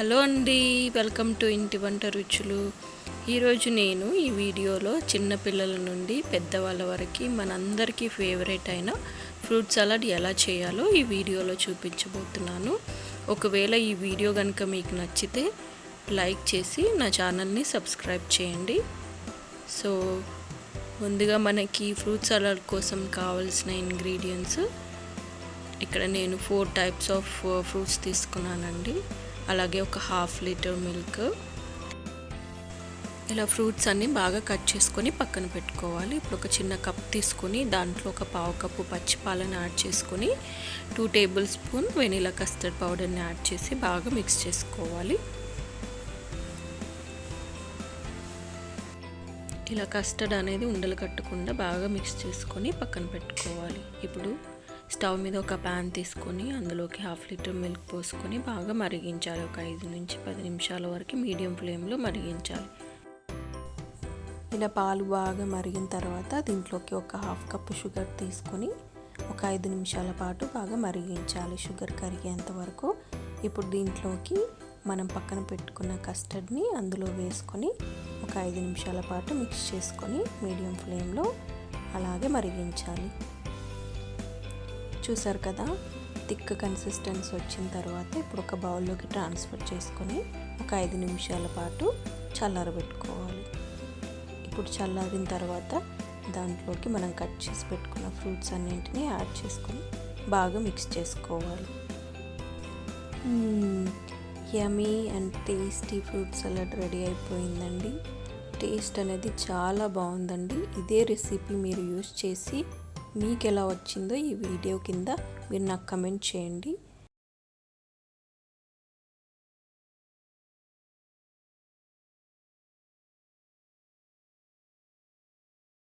Hello అండి welcome to ఇంటి వంట రుచులు. ఈరోజు నేను ఈ వీడియోలో చిన్నపిల్లల నుండి పెద్దవాళ్ళ వరకు మనందరికీ ఫేవరెట్ అయిన ఫ్రూట్ సలాడ్ ఎలా చేయాలో ఈ వీడియోలో చూపించబోతున్నాను. ఒకవేళ ఈ వీడియో కనుక మీకు నచ్చితే లైక్ చేసి నా ఛానల్ని సబ్స్క్రైబ్ చేయండి. సో ముందుగా మనకి ఫ్రూట్ సలాడ్ కోసం కావాల్సిన ఇంగ్రీడియంట్స్ ఇక్కడ నేను ఫోర్ టైప్స్ ఆఫ్ ఫ్రూట్స్ తీసుకున్నానండి. అలాగే ఒక హాఫ్ లీటర్ మిల్క్. ఇలా ఫ్రూట్స్ అన్నీ బాగా కట్ చేసుకొని పక్కన పెట్టుకోవాలి. ఇప్పుడు ఒక చిన్న కప్ తీసుకొని దాంట్లో ఒక పావు కప్పు పచ్చిపాలను యాడ్ చేసుకొని two tablespoon vanilla custard పౌడర్ని యాడ్ చేసి బాగా మిక్స్ చేసుకోవాలి. ఇలా కస్టర్డ్ అనేది ఉండలు కట్టకుండా బాగా మిక్స్ చేసుకొని పక్కన పెట్టుకోవాలి. ఇప్పుడు స్టవ్ మీద ఒక ప్యాన్ తీసుకొని అందులోకి హాఫ్ లీటర్ మిల్క్ పోసుకొని బాగా మరిగించాలి. ఒక ఐదు నుంచి పది నిమిషాల వరకు మీడియం ఫ్లేమ్లో మరిగించాలి. ఇలా పాలు బాగా మరిగిన తర్వాత దీంట్లోకి ఒక హాఫ్ కప్పు షుగర్ తీసుకొని ఒక ఐదు నిమిషాల పాటు బాగా మరిగించాలి. షుగర్ కరిగేంత వరకు ఇప్పుడు దీంట్లోకి మనం పక్కన పెట్టుకున్న కస్టర్డ్ని అందులో వేసుకొని ఒక ఐదు నిమిషాల పాటు మిక్స్ చేసుకొని మీడియం ఫ్లేమ్లో అలాగే మరిగించాలి. చూసారు కదా? థిక్ కన్సిస్టెన్సీ వచ్చిన తర్వాత ఇప్పుడు ఒక బౌల్లోకి ట్రాన్స్ఫర్ చేసుకొని ఒక ఐదు నిమిషాల పాటు చల్లారబెట్టుకోవాలి. ఇప్పుడు చల్లారిన తర్వాత దాంట్లోకి మనం కట్ చేసి పెట్టుకున్న ఫ్రూట్స్ అన్నింటినీ యాడ్ చేసుకొని బాగా మిక్స్ చేసుకోవాలి. Yummy and tasty fruit salad ready అయిపోయిందండి. టేస్ట్ అనేది చాలా బాగుందండి. ఇదే రెసిపీ మీరు యూస్ చేసి మీకు ఎలా వచ్చిందో ఈ వీడియో కింద మీరు నాకు కమెంట్ చేయండి.